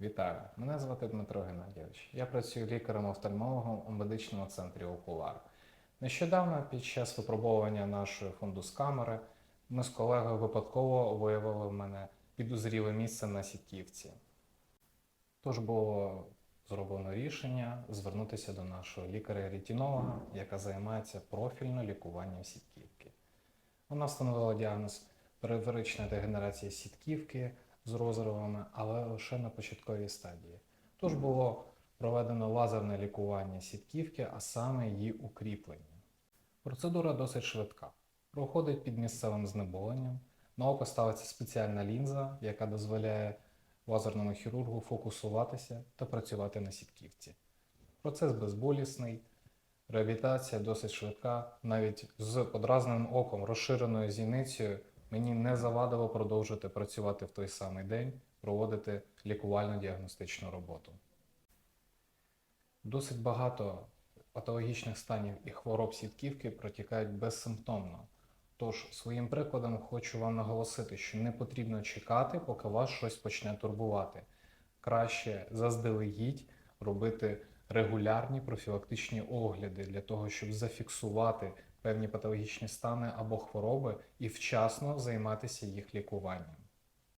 Вітаю, мене звати Дмитро Геннадійович. Я працюю лікарем-офтальмологом у медичному центрі Окулар. Нещодавно, під час випробовування нашої фундус-камери, ми з колегою випадково виявили в мене підозріле місце на сітківці. Тож було зроблено рішення звернутися до нашого лікаря-ретінолога, яка займається профільно лікуванням сітківки. Вона встановила діагноз периферична дегенерація сітківки з розривами, але лише на початковій стадії. Тож було проведено лазерне лікування сітківки, а саме її укріплення. Процедура досить швидка. Проходить під місцевим знеболенням. На око ставиться спеціальна лінза, яка дозволяє лазерному хірургу фокусуватися та працювати на сітківці. Процес безболісний, реабілітація досить швидка. Навіть з подразненим оком, розширеною зіницею, мені не завадило продовжити працювати в той самий день, проводити лікувально-діагностичну роботу. Досить багато патологічних станів і хвороб сітківки протікають безсимптомно. Тож своїм прикладом хочу вам наголосити, що не потрібно чекати, поки вас щось почне турбувати. Краще заздалегідь робити регулярні профілактичні огляди для того, щоб зафіксувати певні патологічні стани або хвороби і вчасно займатися їх лікуванням.